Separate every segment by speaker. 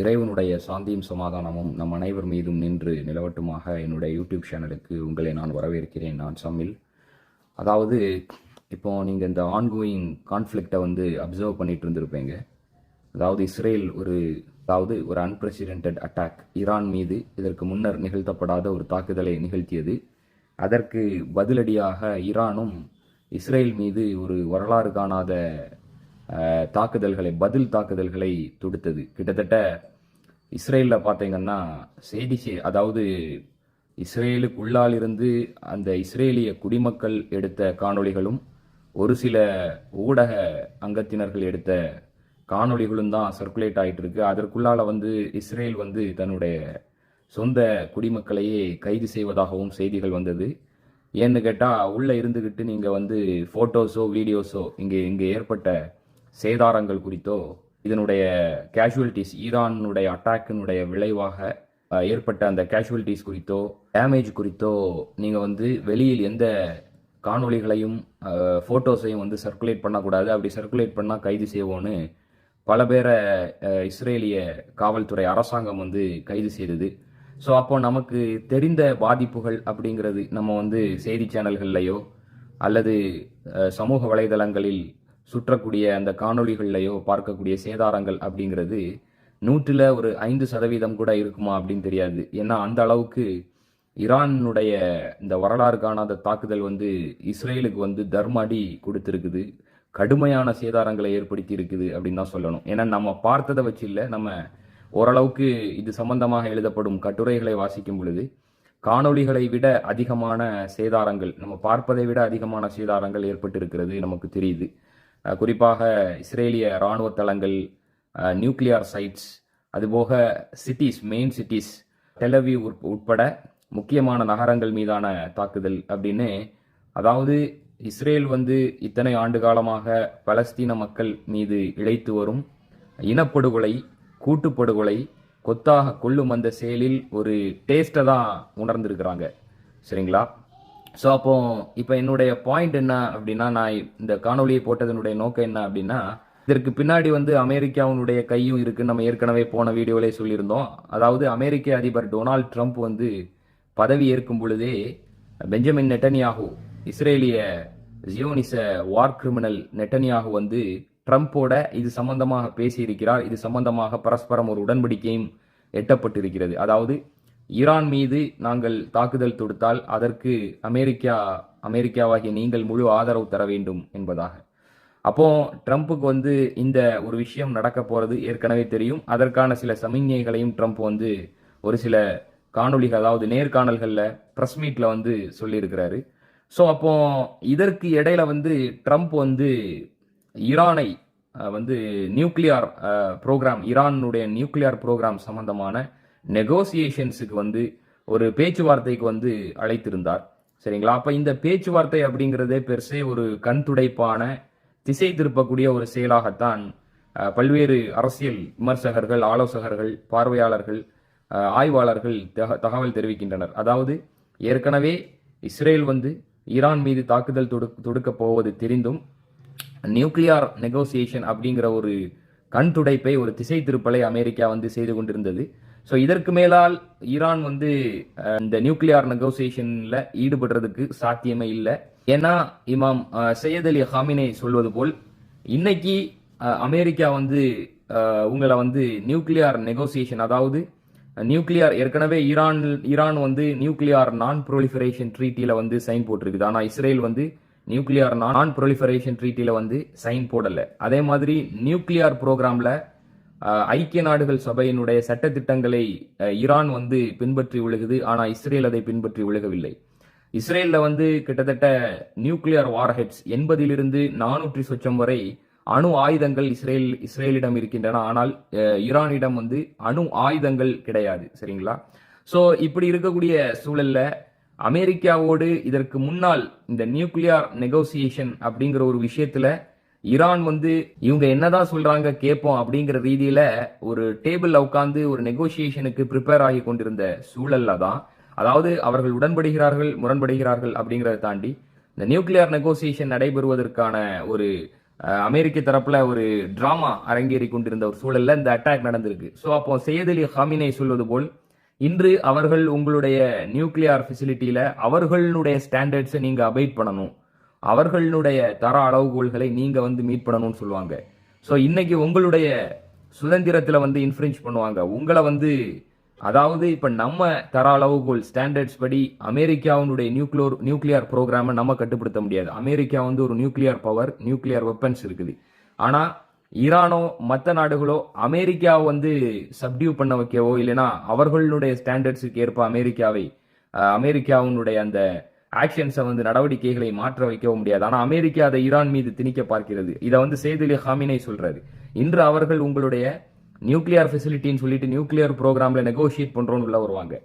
Speaker 1: இறைவனுடைய சாந்தியும் சமாதானமும் நம் அனைவர் மீதும் நின்று நிலவட்டுமாக என்னுடைய யூடியூப் சேனலுக்கு உங்களை நான் வரவேற்கிறேன். நான் சம்மில். அதாவது இப்போ நீங்கள் இந்த ஆன்கோயிங் கான்ஃப்ளிக்டை வந்து அப்சர்வ் பண்ணிட்டு இருந்திருப்பீங்க. அதாவது இஸ்ரேல் ஒரு அதாவது ஒரு அன்பிரசிடென்டட் அட்டாக் ஈரான் மீது இதற்கு முன்னர் நிகழ்த்தப்படாத ஒரு தாக்குதலை நிகழ்த்தியது. அதற்கு பதிலடியாக ஈரானும் இஸ்ரேல் மீது ஒரு வரலாறு காணாத தாக்குதல்களை பதில் தாக்குதல்களை தொடுத்தது. கிட்டத்தட்ட இஸ்ரேலில் பார்த்தீங்கன்னா செய்தி அதாவது இஸ்ரேலுக்குள்ளால் இருந்து அந்த இஸ்ரேலிய குடிமக்கள் எடுத்த காணொளிகளும் ஒரு சில ஊடக அங்கத்தினர்கள் எடுத்த காணொளிகளும் தான் சர்க்குலேட் ஆகிட்டு இருக்கு அதற்குள்ளால வந்து இஸ்ரேல் வந்து தன்னுடைய சொந்த குடிமக்களையே கைது செய்வதாகவும் செய்திகள் வந்தது. ஏன்னு கேட்டால் உள்ளே இருந்துக்கிட்டு நீங்கள் வந்து ஃபோட்டோஸோ வீடியோஸோ இங்கே இங்கே ஏற்பட்ட சேதாரங்கள் குறித்தோ இதனுடைய கேஷுவல்டிஸ் ஈரானுடைய அட்டாக்கினுடைய விளைவாக ஏற்பட்ட அந்த கேஷுவல்டிஸ் குறித்தோ டேமேஜ் குறித்தோ நீங்கள் வந்து வெளியில் எந்த காணொளிகளையும் ஃபோட்டோஸையும் வந்து சர்க்குலேட் பண்ணக்கூடாது. அப்படி சர்க்குலேட் பண்ணால் கைது செய்வோன்னு பல பேரை இஸ்ரேலிய காவல்துறை அரசாங்கம் வந்து கைது செய்தது. ஸோ அப்போ நமக்கு தெரிந்த பாதிப்புகள் அப்படிங்கிறது நம்ம வந்து செய்தி சேனல்கள்லையோ அல்லது சமூக வலைதளங்களில் சுற்றக்கூடிய அந்த காணொளிகள்லையோ பார்க்கக்கூடிய சேதாரங்கள் அப்படிங்கிறது நூற்றில் ஒரு ஐந்து சதவீதம் கூட இருக்குமா அப்படின்னு தெரியாது. ஏன்னா அந்த அளவுக்கு ஈரானுடைய இந்த வரலாறு காணாத தாக்குதல் வந்து இஸ்ரேலுக்கு வந்து தர்மடி கொடுத்துருக்குது. கடுமையான சேதாரங்களை ஏற்படுத்தி இருக்குது அப்படின்னு தான் சொல்லணும். ஏன்னா நம்ம பார்த்ததை வச்சு இல்லை நம்ம ஓரளவுக்கு இது சம்பந்தமாக எழுதப்படும் கட்டுரைகளை வாசிக்கும் பொழுது காணொளிகளை விட அதிகமான சேதாரங்கள் நம்ம பார்ப்பதை விட அதிகமான சேதாரங்கள் ஏற்பட்டிருக்கிறது நமக்கு தெரியுது. குறிப்பாக இஸ்ரேலிய இராணுவ தளங்கள் நியூக்ளியர் சைட்ஸ் அதுபோக cities main cities Tel Aviv உட்பட முக்கியமான நகரங்கள் மீதான தாக்குதல் அப்படின்னு அதாவது இஸ்ரேல் வந்து இத்தனை ஆண்டு காலமாக பலஸ்தீன மக்கள் மீது இழைத்து வரும் இனப்படுகொலை கூட்டுப்படுகொலை கொத்தாக கொள்ளும் அந்த செயலில் ஒரு டேஸ்ட்டை தான் உணர்ந்திருக்கிறாங்க. சரிங்களா? ஸோ அப்போ இப்போ என்னுடைய பாயிண்ட் என்ன அப்படின்னா நான் இந்த காணொலியை போட்டதனுடைய நோக்கம் என்ன அப்படின்னா இதற்கு பின்னாடி வந்து அமெரிக்காவினுடைய கையும் இருக்குன்னு நம்ம ஏற்கனவே போன வீடியோவிலே சொல்லியிருந்தோம். அதாவது அமெரிக்க அதிபர் டொனால்ட் ட்ரம்ப் வந்து பதவி ஏற்கும் பொழுதே பெஞ்சமின் நெட்டனியாகு இஸ்ரேலிய ஜியோனிச வார் கிரிமினல் நெட்டனியாகு வந்து ட்ரம்ப்போட இது சம்பந்தமாக பேசியிருக்கிறார். இது சம்பந்தமாக பரஸ்பரம் ஒரு உடன்படிக்கையும் எட்டப்பட்டிருக்கிறது. அதாவது ஈரான் மீது நாங்கள் தாக்குதல் தொடுத்தால் அதற்கு அமெரிக்கா அமெரிக்காவாகிய நீங்கள் முழு ஆதரவு தர வேண்டும் என்பதாக. அப்போ ட்ரம்ப்புக்கு வந்து இந்த ஒரு விஷயம் நடக்க போறது ஏற்கனவே தெரியும். அதற்கான சில சமிஞ்ஞைகளையும் ட்ரம்ப் வந்து ஒரு சில காணொலிகள் அதாவது நேர்காணல்களில் ப்ரெஸ் மீட்டில் வந்து சொல்லியிருக்கிறாரு. ஸோ அப்போ இதற்கு இடையில வந்து ட்ரம்ப் வந்து ஈரானை வந்து நியூக்ளியார் ப்ரோக்ராம் ஈரானுடைய நியூக்ளியார் ப்ரோக்ராம் சம்பந்தமான நெகோசியேஷன்ஸுக்கு வந்து ஒரு பேச்சுவார்த்தைக்கு வந்து அழைத்திருந்தார். சரிங்களா? அப்போ இந்த பேச்சுவார்த்தை அப்படிங்கிறதே பெருசே ஒரு கண் துடைப்பான திசை திருப்பக்கூடிய ஒரு செயலாகத்தான் பல்வேறு அரசியல் விமர்சகர்கள் ஆலோசகர்கள் பார்வையாளர்கள் ஆய்வாளர்கள் தக- தகவல் தெரிவிக்கின்றனர். அதாவது ஏற்கனவே இஸ்ரேல் வந்து ஈரான் மீது தாக்குதல் தொடு தொடுக்கப் போவது தெரிந்தும் நியூக்ளியார் நெகோசியேஷன் அப்படிங்கிற ஒரு கண் துடைப்பை ஒரு திசை திருப்பலை அமெரிக்கா வந்து செய்து கொண்டிருந்தது. ஸோ இதற்கு மேலால் ஈரான் வந்து இந்த நியூக்ளியார் நெகோசியேஷன்ல ஈடுபடுறதுக்கு சாத்தியமே இல்லை. ஏன்னா இமாம் சையத் அலி ஹாமினை சொல்வது போல் இன்னைக்கு அமெரிக்கா வந்து உங்களை வந்து நியூக்ளியார் நெகோசியேஷன் அதாவது நியூக்ளியார் ஏற்கனவே ஈரான் ஈரான் வந்து நியூக்ளியார் நான் ப்ரொலிஃபரேஷன் ட்ரீட்டியில் வந்து சைன் போட்டிருக்குது. ஆனால் இஸ்ரேல் வந்து நியூக்ளியார் நான் ப்ரொலிஃபரேஷன் ட்ரீட்டியில் வந்து சைன் போடலை. அதே மாதிரி நியூக்ளியார் ப்ரோக்ராமில் ஐக்கிய நாடுகள் சபையினுடைய சட்ட திட்டங்களை ஈரான் வந்து பின்பற்றி விழுகுது ஆனால் இஸ்ரேல் அதை பின்பற்றி விழுகவில்லை. இஸ்ரேலில் வந்து கிட்டத்தட்ட நியூக்ளியர் வார்ஹெட்ஸ் எண்பதிலிருந்து நானூற்றி சொச்சம் வரை அணு ஆயுதங்கள் இஸ்ரேல் இஸ்ரேலிடம் இருக்கின்றன ஆனால் ஈரானிடம் வந்து அணு ஆயுதங்கள் கிடையாது சரிங்களா? ஸோ இப்படி இருக்கக்கூடிய சூழல்ல அமெரிக்காவோடு இதற்கு முன்னால் இந்த நியூக்ளியார் நெகோசியேஷன் அப்படிங்கிற ஒரு விஷயத்துல ஈரான் வந்து இவங்க என்னதான் சொல்றாங்க கேட்போம் அப்படிங்கிற ரீதியில ஒரு டேபிள்ல உட்காந்து ஒரு நெகோசியேஷனுக்கு ப்ரிப்பேர் ஆகி கொண்டிருந்த சூழல்ல தான். அதாவது அவர்கள் உடன்படுகிறார்கள் முரண்படுகிறார்கள் அப்படிங்கிறத தாண்டி இந்த நியூக்ளியர் நெகோசியேஷன் நடைபெறுவதற்கான ஒரு அமெரிக்க தரப்புல ஒரு டிராமா அரங்கேறி கொண்டிருந்த ஒரு சூழல்ல இந்த அட்டாக் நடந்திருக்கு. ஸோ அப்போ சையத் அலி ஹாமினை சொல்வது போல் இன்று அவர்கள் உங்களுடைய நியூக்ளியர் ஃபெசிலிட்டியில அவர்களுடைய ஸ்டாண்டர்ட்ஸை நீங்க அபைட் பண்ணணும். அவர்களுடைய தர அளவுகோல்களை நீங்க வந்து மீட் பண்ணணும்னு சொல்லுவாங்க. ஸோ இன்னைக்கு உங்களுடைய சுதந்திரத்தில் வந்து இன்ஃப்ரிஞ்ச் பண்ணுவாங்க. உங்களை வந்து அதாவது இப்போ நம்ம தர அளவுகோல் ஸ்டாண்டர்ட்ஸ் படி அமெரிக்காவினுடைய நியூக்ளியர் நியூக்ளியர் ப்ரோக்ராமை நம்ம கட்டுப்படுத்த முடியாது. அமெரிக்கா வந்து ஒரு நியூக்ளியர் பவர் நியூக்ளியர் வெப்பன்ஸ் இருக்குது. ஆனால் ஈரானோ மற்ற நாடுகளோ அமெரிக்காவை வந்து சப்டியூ பண்ண வைக்கவோ இல்லைன்னா அவர்களுடைய ஸ்டாண்டர்ட்ஸுக்கு ஏற்ப அமெரிக்காவை அமெரிக்காவுடைய அமெரிக்காவினுடைய அந்த ஆக்ஷன்ஸை வந்து நடவடிக்கைகளை மாற்ற வைக்கவும் முடியாது. ஆனால் அமெரிக்கா அதை ஈரான் மீது திணிக்க பார்க்கிறது. இதை வந்து சேதுலி ஹாமினை சொல்றாரு. இன்று அவர்கள் உங்களுடைய நியூக்ளியர் ஃபெசிலிட்டின்னு சொல்லிட்டு நியூக்ளியர் ப்ரோக்ராம்ல நெகோஷியேட் பண்றோம்னு உள்ள வருவாங்க.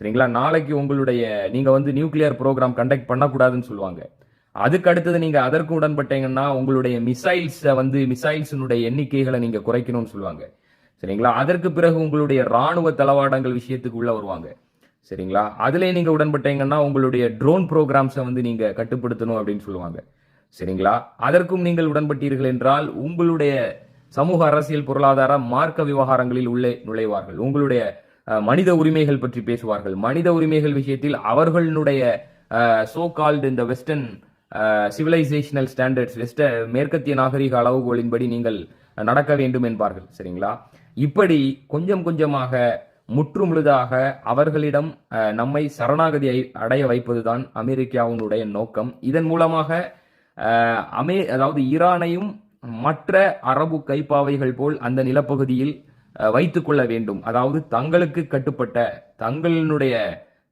Speaker 1: சரிங்களா? நாளைக்கு உங்களுடைய நீங்க வந்து நியூக்ளியர் ப்ரோக்ராம் கண்டக்ட் பண்ணக்கூடாதுன்னு சொல்லுவாங்க. அதுக்கு அடுத்தது நீங்க அதற்கு உடன்பட்டீங்கன்னா உங்களுடைய மிசைல்ஸை வந்து மிசைல்ஸினுடைய எண்ணிக்கைகளை நீங்க குறைக்கணும்னு சொல்லுவாங்க. சரிங்களா? அதற்கு பிறகு உங்களுடைய ராணுவ தளவாடங்கள் விஷயத்துக்கு உள்ள வருவாங்க. சரிங்களா? அதுல நீங்கள் உடன்பட்டீங்கன்னா உங்களுடைய ட்ரோன் ப்ரோக்ராம்ஸை வந்து நீங்கள் கட்டுப்படுத்தணும் அப்படின்னு சொல்லுவாங்க. சரிங்களா? அதற்கும் நீங்கள் உடன்பட்டீர்கள் என்றால் உங்களுடைய சமூக அரசியல் பொருளாதார மார்க்க விவகாரங்களில் உள்ளே நுழைவார்கள். உங்களுடைய மனித உரிமைகள் பற்றி பேசுவார்கள். மனித உரிமைகள் விஷயத்தில் அவர்களுடைய சோ கால்டு இந்த வெஸ்டர்ன் சிவிலைசேஷனல் ஸ்டாண்டர்ட்ஸ் வெஸ்ட மேற்கத்திய நாகரிக அளவுகோலின்படி நீங்கள் நடக்க வேண்டும் என்பார்கள். சரிங்களா? இப்படி கொஞ்சம் கொஞ்சமாக முற்றுமுழுதாக அவர்களிடம் நம்மை சரணாகதி அடைய வைப்பதுதான் அமெரிக்காவினுடைய நோக்கம். இதன் மூலமாக அமே அதாவது ஈரானையும் மற்ற அரபு கைப்பாவைகள் போல் அந்த நிலப்பகுதியில் வைத்துக்கொள்ள வைத்துக் கொள்ள வேண்டும். அதாவது தங்களுக்கு கட்டுப்பட்ட தங்களினுடைய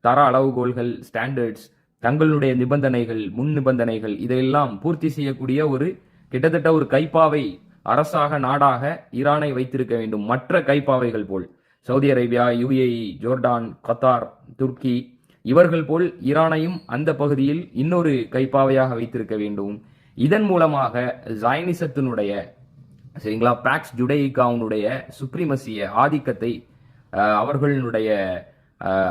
Speaker 1: தர அளவுகோல்கள் ஸ்டாண்டர்ட்ஸ் தங்களுடைய நிபந்தனைகள் முன் நிபந்தனைகள் இதையெல்லாம் பூர்த்தி செய்யக்கூடிய ஒரு கிட்டத்தட்ட ஒரு கைப்பாவை அரசாக நாடாக ஈரானை வைத்திருக்க வேண்டும். மற்ற கைப்பாவைகள் போல். Saudi Arabia UAE Jordan Qatar Turkey இவர்கள் போல் ஈரானையும் அந்த பகுதியில் இன்னொரு கைப்பாவையாக வைத்திருக்க வேண்டும். இதன் மூலமாக ஜைனிசத்தினுடைய சரிங்களா பிராக்ஸ் ஜுடைகாவுனுடைய சுப்ரீமசிய ஆதிக்கத்தை அவர்களுடைய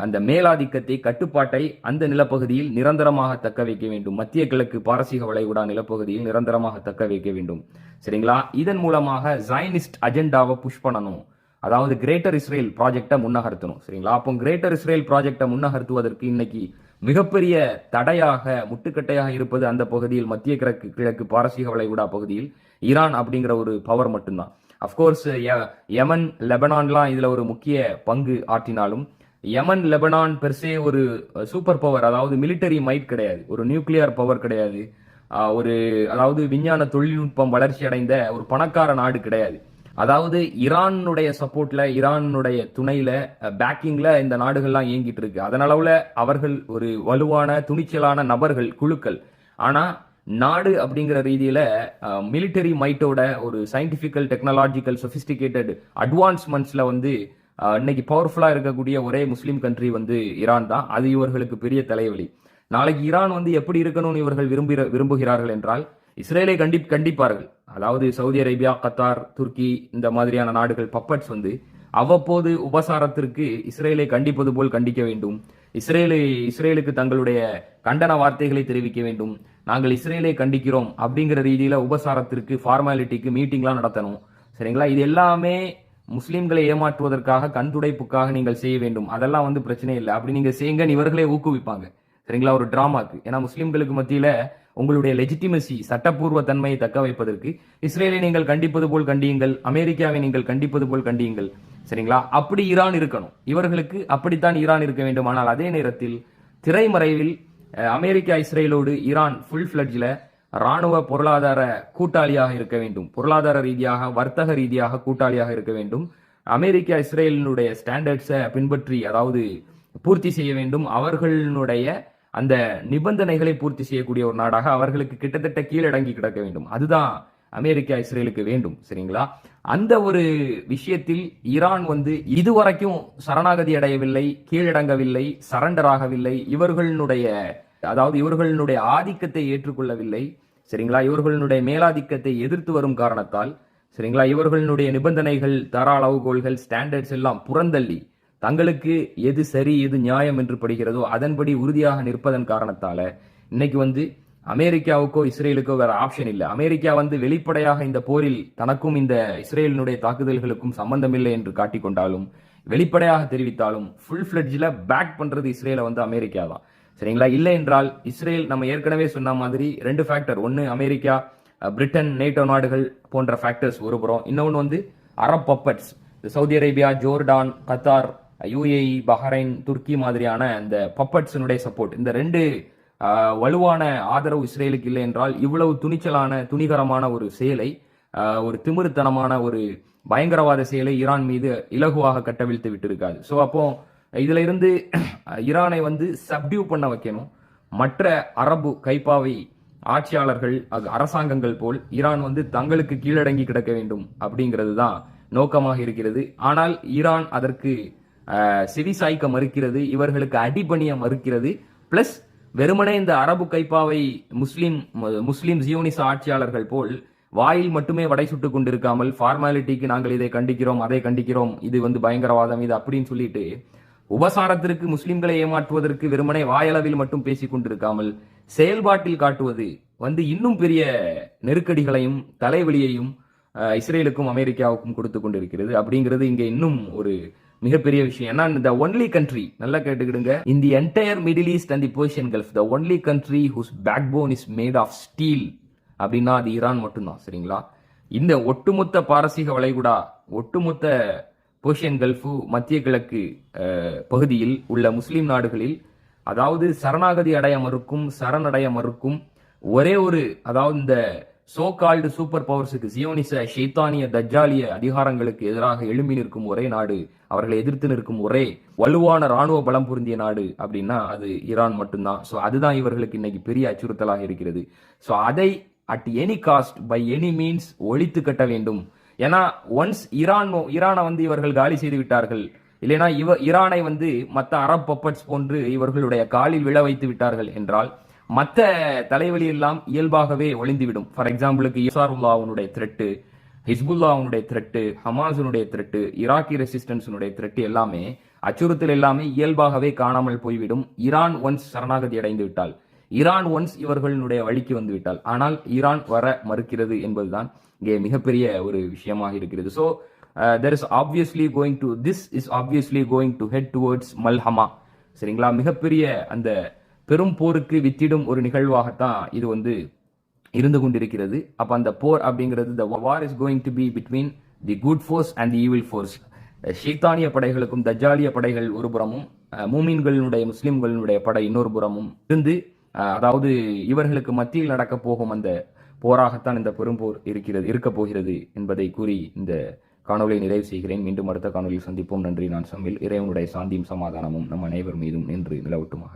Speaker 1: அந்த மேலாதிக்கத்தை கட்டுப்பாட்டை அந்த நிலப்பகுதியில் நிரந்தரமாக தக்க வைக்க வேண்டும். மத்திய கிழக்கு பாரசீக வளைகுடா நிலப்பகுதியில் நிரந்தரமாக தக்க வைக்க வேண்டும். சரிங்களா? இதன் மூலமாக ஜைனிஸ்ட் அஜெண்டாவை புஷ் பண்ணணும். அதாவது கிரேட்டர் இஸ்ரேல் ப்ராஜெக்டை முன்னகர்த்தணும் சரிங்களா? அப்போ கிரேட்டர் இஸ்ரேல் ப்ராஜெக்டை முன்னகர்த்துவதற்கு இன்னைக்கு மிகப்பெரிய தடையாக முட்டுக்கட்டையாக இருப்பது அந்த பகுதியில் மத்திய கிழக்கு கிழக்கு பாரசீக வளைகுடா பகுதியில் ஈரான் அப்படிங்கிற ஒரு பவர் மட்டும்தான். அஃப்கோர்ஸ் யமன் லெபனான்லாம் இதுல ஒரு முக்கிய பங்கு ஆற்றினாலும் யமன் லெபனான் பெர்சே ஒரு சூப்பர் பவர் அதாவது மிலிட்டரி மைட் கிடையாது. ஒரு நியூக்ளியர் பவர் கிடையாது. ஒரு அதாவது விஞ்ஞான தொழில்நுட்பம் வளர்ச்சி அடைந்த ஒரு பணக்கார நாடு கிடையாது. அதாவது ஈரானுடைய சப்போர்ட்ல ஈரானுடைய துணையில பேக்கிங்ல இந்த நாடுகள்லாம் இயங்கிட்டு இருக்கு. அதனளவுல அவர்கள் ஒரு வலுவான துணிச்சலான நபர்கள் குழுக்கள். ஆனா நாடு அப்படிங்கிற ரீதியில மிலிட்டரி மைட்டோட ஒரு சயின்டிபிக்கல் டெக்னாலஜிக்கல் சொபிஸ்டிகேட்டட் அட்வான்ஸ்மெண்ட்ஸ்ல வந்து இன்னைக்கு பவர்ஃபுல்லா இருக்கக்கூடிய ஒரே முஸ்லீம் கண்ட்ரி வந்து ஈரான் தான். அது இவர்களுக்கு பெரிய தலைவலி. நாளைக்கு ஈரான் வந்து எப்படி இருக்கணும்னு இவர்கள் விரும்புகிற விரும்புகிறார்கள் என்றால் இஸ்ரேலை கண்டி கண்டிப்பார்கள். அதாவது சவுதி அரேபியா கத்தார் துருக்கி இந்த மாதிரியான நாடுகள் பப்பட்ஸ் வந்து அவ்வப்போது உபசாரத்திற்கு இஸ்ரேலை கண்டிப்பது போல் கண்டிக்க வேண்டும். இஸ்ரேலை இஸ்ரேலுக்கு தங்களுடைய கண்டன வார்த்தைகளை தெரிவிக்க வேண்டும். நாங்கள் இஸ்ரேலை கண்டிக்கிறோம் அப்படிங்கிற ரீதியில உபசாரத்திற்கு ஃபார்மாலிட்டிக்கு மீட்டிங்லாம் நடத்தணும். சரிங்களா? இது எல்லாமே முஸ்லீம்களை ஏமாற்றுவதற்காக கண் துடைப்புக்காக நீங்கள் செய்ய வேண்டும். அதெல்லாம் வந்து பிரச்சனை இல்லை. அப்படி நீங்க செய்யுங்கன்னு இவர்களே ஊக்குவிப்பாங்க. சரிங்களா? ஒரு டிராமாக்கு ஏன்னா முஸ்லீம்களுக்கு மத்தியில உங்களுடைய லெஜிட்டிமசி சட்டப்பூர்வ தன்மையை தக்க வைப்பதற்கு இஸ்ரேலை நீங்கள் கண்டிப்பது போல் கண்டியுங்கள் அமெரிக்காவை நீங்கள் கண்டிப்பது போல் கண்டியுங்கள். சரிங்களா? அப்படி ஈரான் இருக்கணும். இவர்களுக்கு அப்படித்தான் ஈரான் இருக்க வேண்டும். ஆனால் அதே நேரத்தில் திரைமறைவில் அமெரிக்கா இஸ்ரேலோடு ஈரான் ஃபுல் ஃபிளட்ஜில் ராணுவ பொருளாதார கூட்டாளியாக இருக்க வேண்டும். பொருளாதார ரீதியாக வர்த்தக ரீதியாக கூட்டாளியாக இருக்க வேண்டும். அமெரிக்கா இஸ்ரேலினுடைய ஸ்டாண்டர்ட்ஸை பின்பற்றி அதாவது பூர்த்தி செய்ய வேண்டும். அவர்களுடைய அந்த நிபந்தனைகளை பூர்த்தி செய்யக்கூடிய ஒரு நாடாக அவர்களுக்கு கிட்டத்தட்ட கீழடங்கி கிடக்க வேண்டும். அதுதான் அமெரிக்கா இஸ்ரேலுக்கு வேண்டும் சரிங்களா? அந்த ஒரு விஷயத்தில் ஈரான் வந்து இதுவரைக்கும் சரணாகதி அடையவில்லை கீழடங்கவில்லை சரண்டர் ஆகவில்லை. இவர்களுடைய அதாவது இவர்களுடைய ஆதிக்கத்தை ஏற்றுக்கொள்ளவில்லை சரிங்களா? இவர்களுடைய மேலாதிக்கத்தை எதிர்த்து வரும் காரணத்தால் சரிங்களா? இவர்களுடைய நிபந்தனைகள் தர அளவுகோல்கள் ஸ்டாண்டர்ட்ஸ் எல்லாம் புறந்தள்ளி தங்களுக்கு எது சரி எது நியாயம் என்று படுகிறதோ அதன்படி உறுதியாக நிற்பதன் காரணத்தால இன்னைக்கு வந்து அமெரிக்காவுக்கோ இஸ்ரேலுக்கோ வேற ஆப்ஷன் இல்லை. அமெரிக்கா வந்து வெளிப்படையாக இந்த போரில் தனக்கும் இந்த இஸ்ரேலினுடைய தாக்குதல்களுக்கும் சம்பந்தமில்லை என்று காட்டிக்கொண்டாலும் வெளிப்படையாக தெரிவித்தாலும் ஃபுல் ஃபிளட்ஜில் பேக் பண்றது இஸ்ரேலை வந்து அமெரிக்கா தான். சரிங்களா? இல்லை என்றால் இஸ்ரேல் நம்ம ஏற்கனவே சொன்ன மாதிரி ரெண்டு ஃபேக்டர் ஒன்று அமெரிக்கா பிரிட்டன் நேட்டோ நாடுகள் போன்ற ஃபேக்டர்ஸ் ஒருபுறம். இன்னொன்று வந்து Arab puppets Saudi Arabia Jordan Qatar UAE Bahrain Turkey மாதிரியான இந்த பப்பட்ஸினுடைய சப்போர்ட் இந்த ரெண்டு வலுவான ஆதரவு இஸ்ரேலுக்கு இல்லை என்றால் இவ்வளவு துணிச்சலான துணிகரமான ஒரு செயலை ஒரு திமிருத்தனமான ஒரு பயங்கரவாத செயலை ஈரான் மீது இலகுவாக கட்டவிழ்த்து விட்டிருக்காது. ஸோ அப்போ இதுல இருந்து ஈரானை வந்து சப்டியூ பண்ண வைக்கணும். மற்ற அரபு கைப்பாவை ஆட்சியாளர்கள் அரசாங்கங்கள் போல் ஈரான் வந்து தங்களுக்கு கீழடங்கி கிடக்க வேண்டும் அப்படிங்கிறது தான் நோக்கமாக இருக்கிறது. ஆனால் ஈரான் அதற்கு செவி சாய்க்க மறுக்கிறது இவர்களுக்கு அடிபணிய மறுக்கிறது. பிளஸ் வெறுமனே இந்த அரபு கைப்பாவை முஸ்லிம் முஸ்லிம் ஜியோனிச ஆட்சியாளர்கள் போல் வாயில் மட்டுமே வடை சுட்டுக் கொண்டிருக்காமல் ஃபார்மாலிட்டிக்கு நாங்கள் இதை கண்டிக்கிறோம் அதை கண்டிக்கிறோம் இது வந்து பயங்கரவாதம் இது அப்படின்னு சொல்லிட்டு உபசாரத்திற்கு முஸ்லிம்களை ஏமாற்றுவதற்கு வெறுமனே வாயளவில் மட்டும் பேசிக் கொண்டிருக்காமல் செயல்பாட்டில் காட்டுவது வந்து இன்னும் பெரிய நெருக்கடிகளையும் தலைவலியையும் இஸ்ரேலுக்கும் அமெரிக்காவுக்கும் கொடுத்து கொண்டிருக்கிறது. அப்படிங்கிறது இங்கே இன்னும் ஒரு மிகப்பெரிய விஷயம். ஏன்னா இந்த ஒன்லி கண்ட்ரி நல்லா கேட்டுக்கிடுங்க. இந்த entire middle east and the Persian gulf the only country whose backbone is made of steel அப்படின்னா அது ஈரான் மட்டும்தான் சரிங்களா? இந்த ஒட்டுமொத்த பாரசீக வளைகுடா ஒட்டுமொத்த பெர்ஷியன் கல்ஃபு மத்திய கிழக்கு பகுதியில் உள்ள முஸ்லீம் நாடுகளில் அதாவது சரணாகதி அடைய மறுக்கும் சரணடைய மறுக்கும் ஒரே ஒரு அதாவது இந்த சோ கால்டு சூப்பர் பவர்ஸுக்கு சியோனிச ஷைத்தானிய தஜ்ஜாலிய அதிகாரங்களுக்கு எதிராக எழும்பி நிற்கும் ஒரே நாடு அவர்களை எதிர்த்து நிற்கும் ஒரே வலுவான ராணுவ பலம் பொருந்திய நாடு அப்படின்னா அது ஈரான் மட்டும்தான். ஸோ அதுதான் இவர்களுக்கு இன்னைக்கு பெரிய அச்சுறுத்தலாக இருக்கிறது. ஸோ அதை at any cost by any means ஒழித்து கட்ட வேண்டும். ஏன்னா ஒன்ஸ் ஈரான் ஈரானை வந்து இவர்கள் காலி செய்து விட்டார்கள் இல்லைனா இவ ஈரானை வந்து மற்ற அரப் பப்பட்ஸ் போன்று இவர்களுடைய காலில் விழ வைத்து விட்டார்கள் என்றால் மற்ற தலைவலி எல்லாம் இயல்பாகவே ஒளிந்துவிடும் ஃபார் எக்ஸாம்பிளுக்கு இசாருல்லாவுடைய த்ரெட்டு ஹிஸ்புல்லாவுடைய த்ரெட்டு ஹமாஸுனுடைய த்ரெட்டு ஈராக்கி ரெசிஸ்டன்ஸுனுடைய த்ரெட்டு எல்லாமே அச்சுறுத்தல் எல்லாமே இயல்பாகவே காணாமல் போய்விடும். ஈரான் ஒன்ஸ் சரணாகதி அடைந்து விட்டால். ஈரான் ஒன்ஸ் இவர்களுடைய வழிக்கு வந்து விட்டால். ஆனால் ஈரான் வர மறுக்கிறது என்பதுதான் இங்கே மிகப்பெரிய ஒரு விஷயமாக இருக்கிறது. So there is obviously going to this is obviously going to head towards மல்ஹமா சரிங்களா? மிகப்பெரிய அந்த பெரும் போருக்கு வித்திடும் ஒரு நிகழ்வாகத்தான் இது வந்து இருந்து கொண்டிருக்கிறது. அப்போ அந்த போர் அப்படிங்கிறது the war is going to be between the good force and the evil force ஷீத்தானிய படைகளுக்கும் தஜாலிய படைகள் ஒரு புறமும் மூமீன்களினுடைய முஸ்லிம்களினுடைய படை இன்னொரு புறமும் இருந்து அதாவது இவர்களுக்கு மத்தியில் நடக்க போகும் அந்த போராகத்தான் இந்த பெரும்போர் இருக்கிறது இருக்க போகிறது என்பதை கூறி இந்த காணொலியை நிறைவு செய்கிறேன். மீண்டும் அடுத்த காணொலியில் சந்திப்போம். நன்றி நான் சமில் இறைவனுடைய சாந்தியும் சமாதானமும் நம் அனைவர் மீதும் நின்று நிலவட்டுமாக.